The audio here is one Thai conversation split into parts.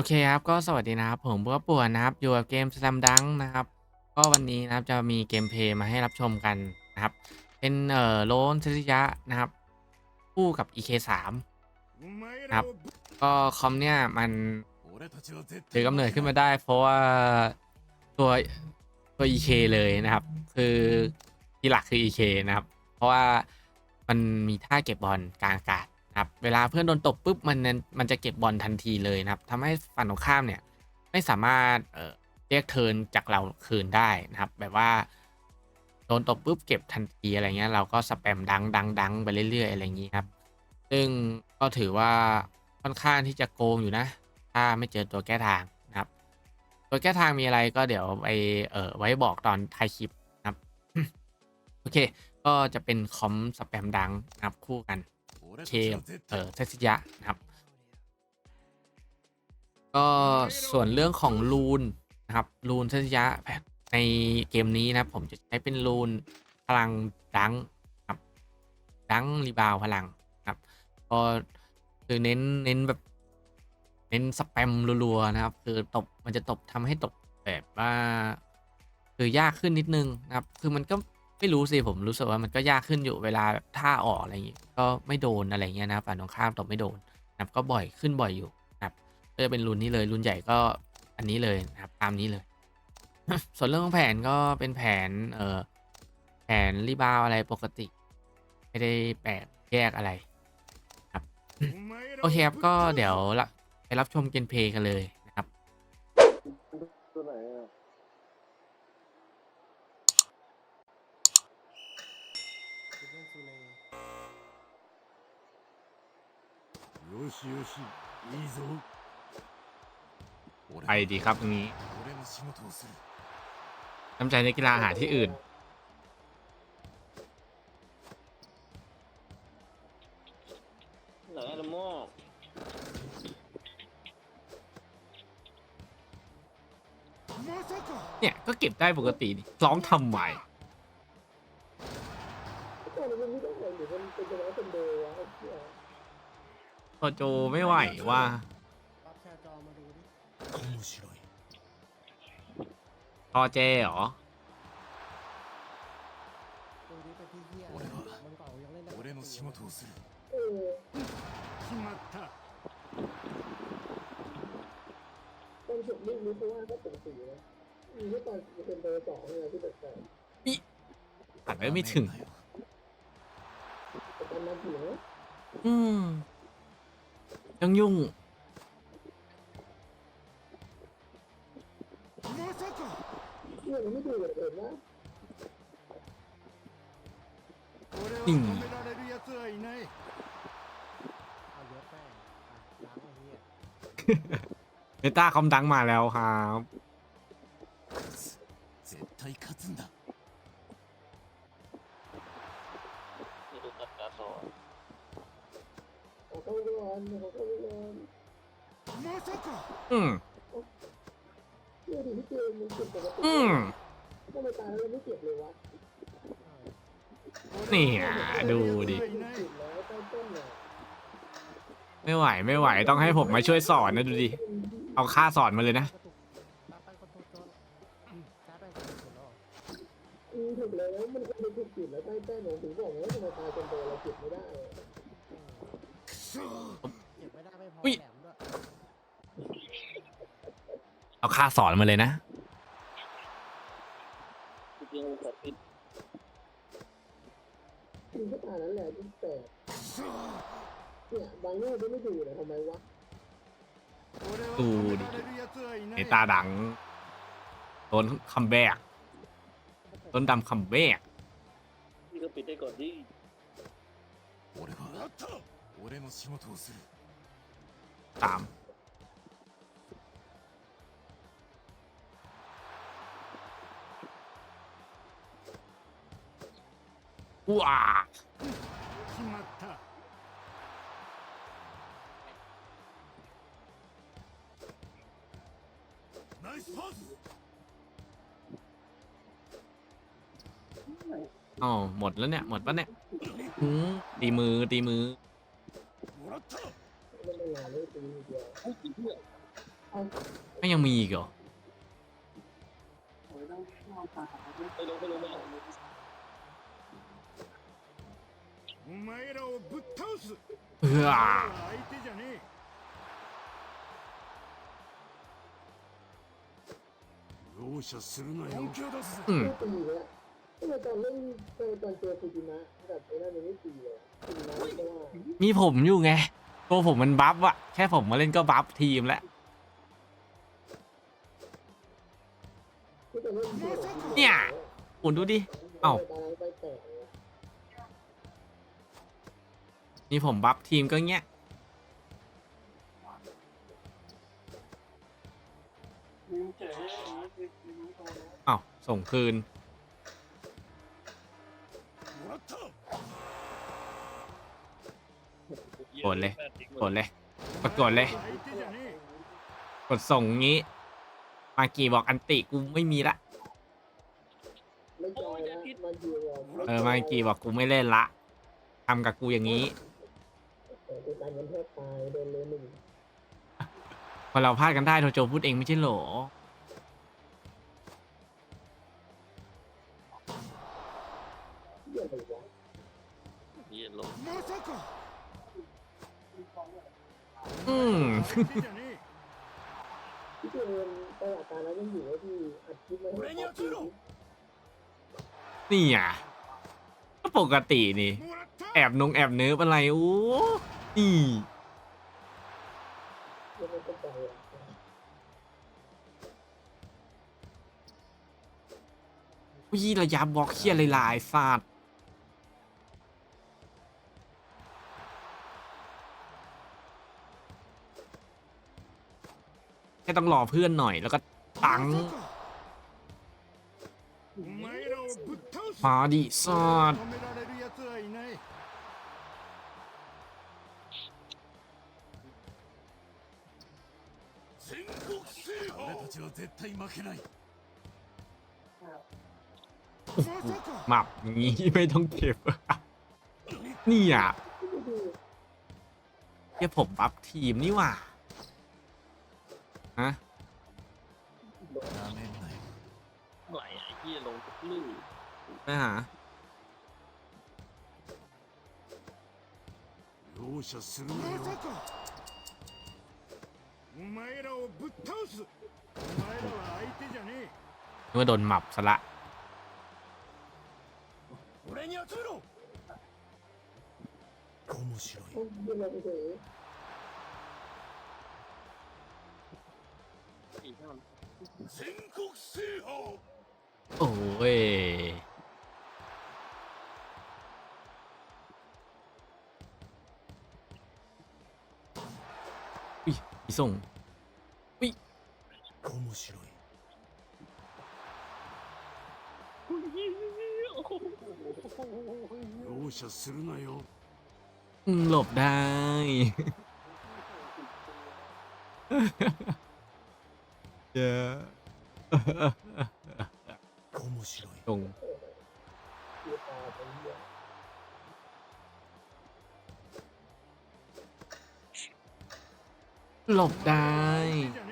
โอเคครับ ก็สวัสดีนะครับ ผมบัวป่วนนะครับ อยู่กับเกม Slam Dunk นะครับ ก็วันนี้นะครับจะมีเกมเพลย์มาให้รับชมกันนะครับ เป็นเอ่อโลนเซซิยะนะครับ คู่กับ EK3 ครับ ก็คอมเนี่ยมันถือกำเนิดขึ้นมาได้ เพราะว่าตัวตัว EK เลยนะครับ คือที่หลักคือ EK นะครับ เพราะว่ามันมีท่าเก็บบอลกลางอากาศ ครับเวลาเพื่อนโดนตบปุ๊บมันมันจะเก็บบอลทันทีเลยนะครับทำให้ฝั่งตรงข้ามเนี่ยไม่สามารถเอ่อเรียกเทินจากเราคืนได้นะครับ แบบว่าโดนตบปุ๊บเก็บทันทีอะไรเงี้ยเราก็สแปมดังดังดังไปเรื่อยๆอะไรอย่างนี้ครับ ซึ่งก็ถือว่าค่อนข้างที่จะโกงอยู่นะ ถ้าไม่เจอตัวแก้ทางนะครับ ตัวแก้ทางมีอะไรก็เดี๋ยวไปเอ่อไว้บอกตอนท้ายคลิปนะครับโอเค ก็จะเป็นคอมสแปมดังนะครับคู่กัน เคกับเอ่อเทสยะนะครับ ก็ส่วนเรื่องของรูนนะครับรูนเทสยะในเกมนี้นะผมจะใช้เป็นรูนพลังดังครับดังรีบาวพลังครับก็คือเน้นเน้นแบบเน้นสแปมรัวๆนะครับ คือตบมันจะตบทำให้ตบแบบว่าคือยากขึ้นนิดนึงนะครับ คือมันก็ ไม่รู้สิผมรู้สึกว่ามันก็ยากขึ้นอยู่เวลาแบบท่าออกอะไรอย่างงี้ก็ไม่โดนอะไรเงี้ยนะฝั่งตรงข้ามตบไม่โดนนะครับก็บ่อยขึ้นบ่อยอยู่นะครับก็จะเป็นรุ่นนี้เลยรุ่นใหญ่ก็อันนี้เลยนะครับตามนี้เลย ส่วนเรื่องของแผนก็เป็นแผนเอ่อแผนรีบาวอะไรปกติ ไม่ได้แปลกแยกอะไรโอเคครับก็เดี๋ยวละไปรับชมเกมเพลย์กันเลย しよしいいぞ ไปดีครับตรงนี้ 俺の仕事をする น้ำใจในกกีฬาหาที่อื่น ไหนอะละโม่ まさか เนี่ยก็เก็บได้ปกตินี่ร้องทำไม โอโจไม่ไหวว่า ปั๊บแชร์จอมาดูดิ 面白い พอเจเหรอ ดูดิเป็นที่เหี้ย 俺は มันเก่ายังเล่นได้ 俺の仕事をする เออ 決まった ตอนสุดนี่รู้เพราะว่าก็ปกตินะมีแค่ตอนเป็นเบอร์สองเนี่ยที่แปลก ตัดไว้ไม่ถึง ダメだよ ๆแต่ตอนนั้นถึงนะ อืม ยังยุ่ง อืงเมตาคอมดังมาแล้วครับ นี่อะดูดิเก็บแล้วใต้ต้นเนี่ยไม่ไหวไม่ไหวต้องให้ผมมาช่วยสอนนะดูดิ เอาค่าสอนมาเลยนะอืมถูกแล้วมันก็เป็นถูกจุดแล้วใต้ใต้หนูถึงบอกไงว่าทำไมตายจนโดนเราเก็บไม่ได้อะเก็บไม่ได้ไม่พออุ๊ยแหลมด้วยเอาค่าสอนมาเลยนะ จริงๆแต่ปิด จริงก็ตานั้นแหละที่แปลกเนี่ยบางเรื่องก็ไม่ถูกเลยทำไมวะ 俺はどう止められる奴はいな เน い ต้าดังโดนคัมแบกต้นดำคัมแบก พี่ก็ปิดได้ก่อนดิ 俺は俺の仕事をする ตาม ว้าอ๋อหมดแล้วเนี่ย หมดปะเนี่ยหืมตีมือ ตีมือ ไม่ยังมีอีกเหรอ ねえ容赦するなよ本気を出す อืม ไม่ตีแล้วทำไมตอนเล่นตอนตอนเจอฟูจิมะแบบไอ้นั่นมันไม่ตีเลยฟูจิมะไม่ได้ว่า มีผมอยู่ไง ตัวผมมันบัฟอะแค่ผมมาเล่นก็บัฟทีมแล้ว ที่จะเล่นเจอ เนี่ยคุณดูดิ เอ้า นี่ผมบัฟทีมก็เงี้ยเอ้าส่งคืน กดเลย กดเลยกดกดเลย กดส่งงี้ มากี่บอกอันติกูไม่มีละ เออ มากี่บอกกูไม่เล่นละทำกับกูอย่างนี้ เหมือนเทพตาโดนเลยหนึ่งคนเราพลาดกันได้โทโจพูดเองไม่ใช่หรอนี่เลยวอืมที่เจก็ปปกตินี่ แอบนงแอบเนื้ออะไรอู้ี่วิ่ระยะบล็อกเคียอะไรหลายศาสตร์แค่ต้องรอเพื่อนหน่อยแล้วก็ตังมาดิซอด 絶対負けないまさか หมับอย่างงี้ไม่ต้องเก็บ นี่อ่ะเฮียผมบัฟทีมนี่หว่าฮะ なめんなよ ไหลไอ้เหี้ยลงทุกลู่ นะฮะ 容赦するなよまさかお前らをぶっ倒す นึกว่าโดนหมับซะละโอ้ยอีส่ง 面白い容赦するなよ อืมหลบได้ เยอะ 面白い ตรง ๆคือตาเป็นเหี้ย หลบได้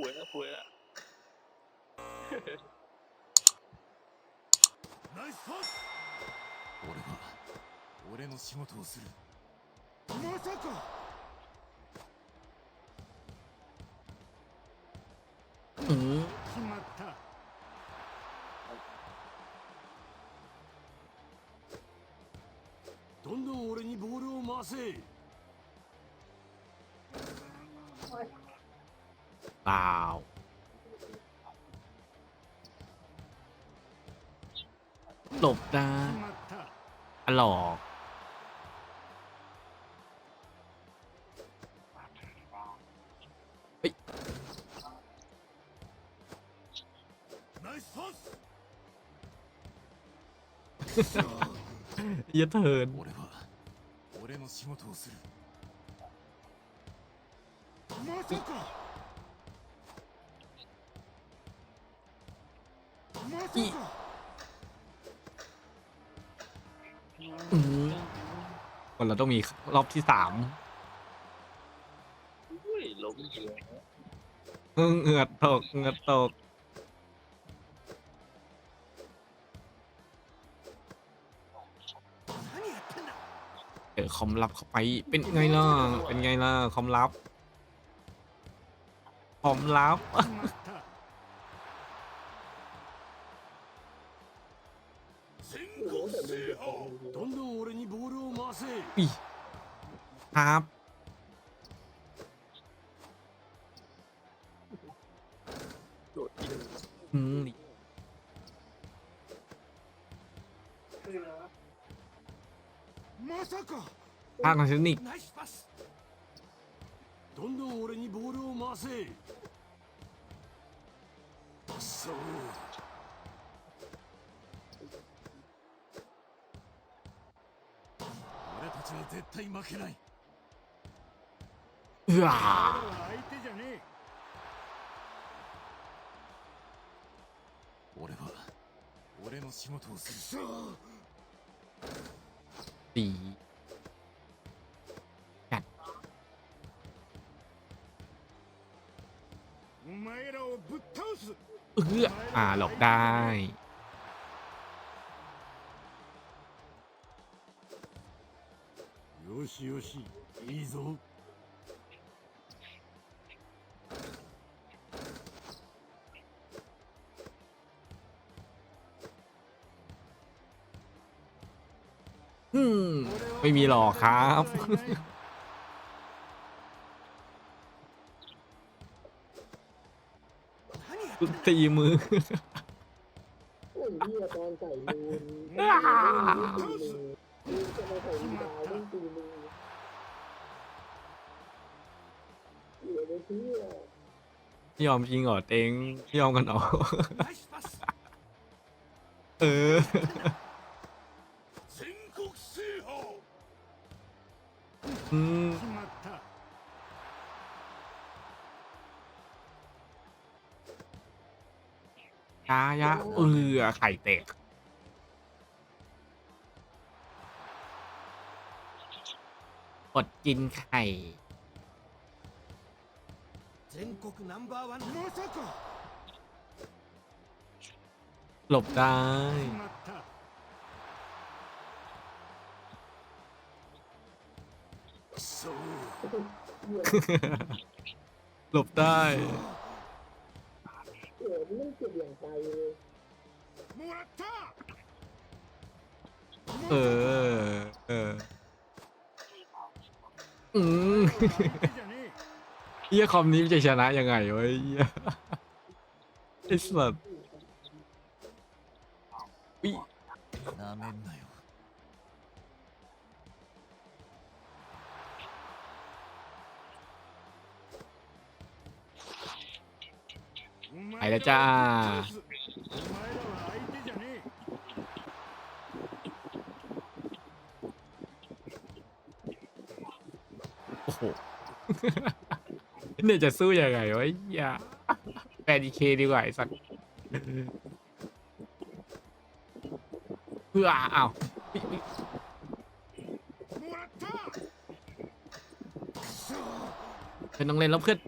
回来回来。ナイスパス俺は俺の仕事をするまさか เปล่าหลบได้ 決まった อะหลอก ナイスパス เหี้ยอะเทิน 俺は 俺の仕事をするまさか อีคนเราต้องมีรอบที่สามอุ้อเออเงือตกเหงือตกเจอคอมลับเข้าไปเป็นไงล่ะเป็นไงล่ะคอมลับคอมลับ どんどん俺にボールを回せ อีครับ โดดยิง อืม まさか ภาคทางเทคนิค ナイスパスどんどん俺にボールを回せ ちは絶対負けない เอื้อ 相手じゃねえ俺は俺の仕事をする สี お前らをぶっ倒す เอื้ออ่าหลบได้ よしよしいいぞ อืม ไม่มีหรอกครับ ตีมือ ยอมจริงเหรอเต็งยอมกันเหรอ เอออยายะเออไข่เตกอดกินไข่ 全国ナンバーワンまさか หลบได้ 決まった そう หลบได้ เออนี่มันเจ็บอย่างใจเลย もらった เออ เออ อืม 相手じゃねえ เฮียคอมนี้มันจะชนะยังไงวะเฮียไอ้สัตว์อุ๊ย なめんなよ ไปแล้วจ้า お前らは相手じゃねえ โอ้โห เนี่ยจะสู้ยังไงวะอย่าแปดดีเคดีกว่าไอ้สักเพื่ออ้าวเพื่นต้องเล่นแล้วเพื่อน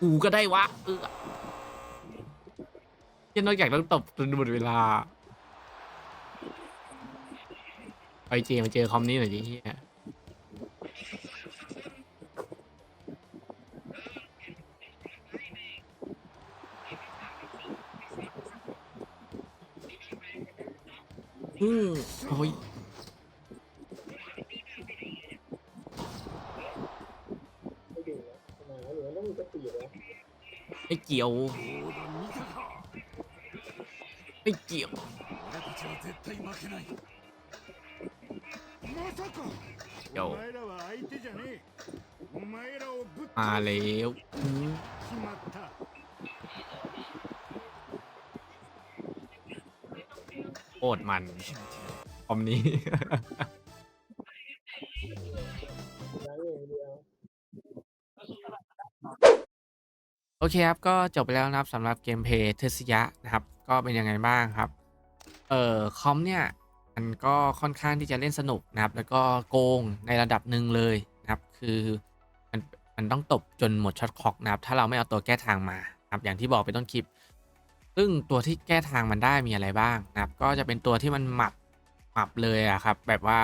กูก็ได้วะเออยันนอกจากต้องตบจนหมดเวลาไปเจมาเจอคอมนี้หน่อยดิเฮีย อืมโอ้ย ไม่ดูนะทำไมวะหรือว่าต้องมีสติวะ ไม่เกี่ยว ボード見たか ไม่เกี่ยว 俺たちは絶対負けないまさかよお前らは相手じゃねえお前らをぶっ มา 倒す แล้วอืม โคตรมันคอมนี้ โอเคครับ ก็จบไปแล้วนะครับสำหรับเกมเพย์เทสยะนะครับ ก็เป็นยังไงบ้างครับ เอ่อคอมเนี่ย มันก็ค่อนข้างที่จะเล่นสนุกนะครับ แล้วก็โกงในระดับหนึ่งเลยนะครับ คือมันมันต้องตบจนหมดช็อตคอกนะครับ ถ้าเราไม่เอาตัวแก้ทางมาครับอย่างที่บอกไปต้นคลิป ซึ่งตัวที่แก้ทางมันได้มีอะไรบ้างนะครับ ก็จะเป็นตัวที่มันหมับหมับเลยอะครับ แบบว่า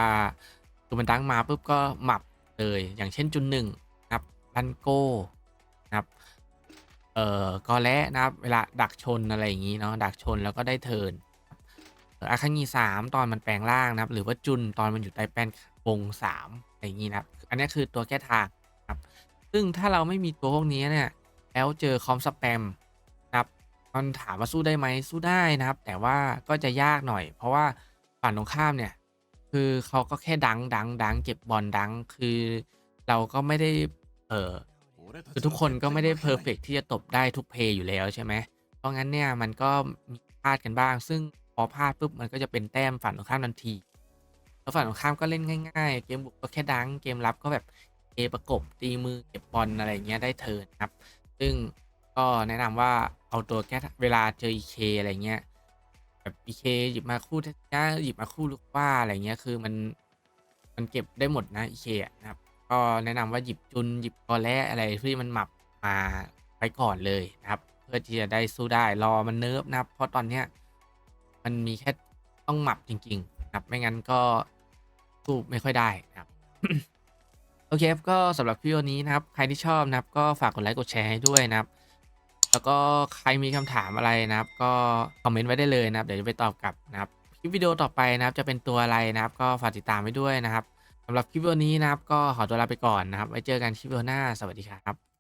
คือมันตั้งมาปุ๊บก็หมับเลยอย่างเช่นจุนหนึ่งนะครับลันโก้นะครับเอ่อกอและนะครับ เวลาดักชนอะไรอย่างนี้เนาะดักชนแล้วก็ได้เทินอาคังีสามตอนมันแปลงร่างนะครับ หรือว่าจุนตอนมันอยู่ใต้แป้นวงสามอะไรอย่างนี้นะครับ อันนี้คือตัวแก้ทางนะครับ ซึ่งถ้าเราไม่มีตัวพวกนี้เนี่ยแล้วเจอคอมสแปม มันถามว่าสู้ได้ไหมสู้ได้นะครับ แต่ว่าก็จะยากหน่อย เพราะว่าฝั่งตรงข้ามเนี่ย คือเขาก็แค่ดังดังดังเก็บบอลดังคือเราก็ไม่ได้เออคือทุกคนก็ไม่ได้เพอร์เฟกที่จะตบได้ทุกเพย์อยู่แล้วใช่ไหมเพราะงั้นเนี่ยมันก็มีพลาดกันบ้าง ซึ่งพอพลาดปุ๊บมันก็จะเป็นแต้มฝั่งตรงข้ามทันทีแล้วฝั่งตรงข้ามก็เล่นง่าย ๆ เกมบุกก็แค่ดังเกมรับก็แบบเอประกบตีมือเก็บบอลอะไรเงี้ยได้เทินครับ ซึ่ง ก็แนะนำว่าเอาตัวแก้เวลาเจอ EK อะไรเงี้ยแบบ EK หยิบมาคู่ทัศนะหยิบมาคู่ลูกว่าอะไรเงี้ยคือมันมันเก็บได้หมดนะ EK อะนะครับ ก็แนะนำว่าหยิบจุนหยิบกอแล้อะไรที่มันหมับมาไปก่อนเลยนะครับ เพื่อที่จะได้สู้ได้รอมันเนิร์ฟนะครับ เพราะตอนเนี้ยมันมีแค่ต้องหมับจริง ๆ นะครับ ไม่งั้นก็สู้ไม่ค่อยได้นะครับโอเคครับก็สำหรับวิดีโอนี้นะครับ ใครที่ชอบนะครับ ก็ฝากกดไลค์กดแชร์ให้ด้วยนะครับ แล้วก็ใครมีคำถามอะไรนะครับ ก็คอมเมนต์ไว้ได้เลยนะครับ เดี๋ยวจะไปตอบกลับนะครับคลิปวิดีโอต่อไปนะครับ จะเป็นตัวอะไรนะครับ ก็ฝากติดตามไว้ด้วยนะครับสำหรับคลิปวิดีโอนี้นะครับ ก็ขอตัวลาไปก่อนนะครับ ไว้เจอกันคลิปวิดีโอหน้า สวัสดีครับ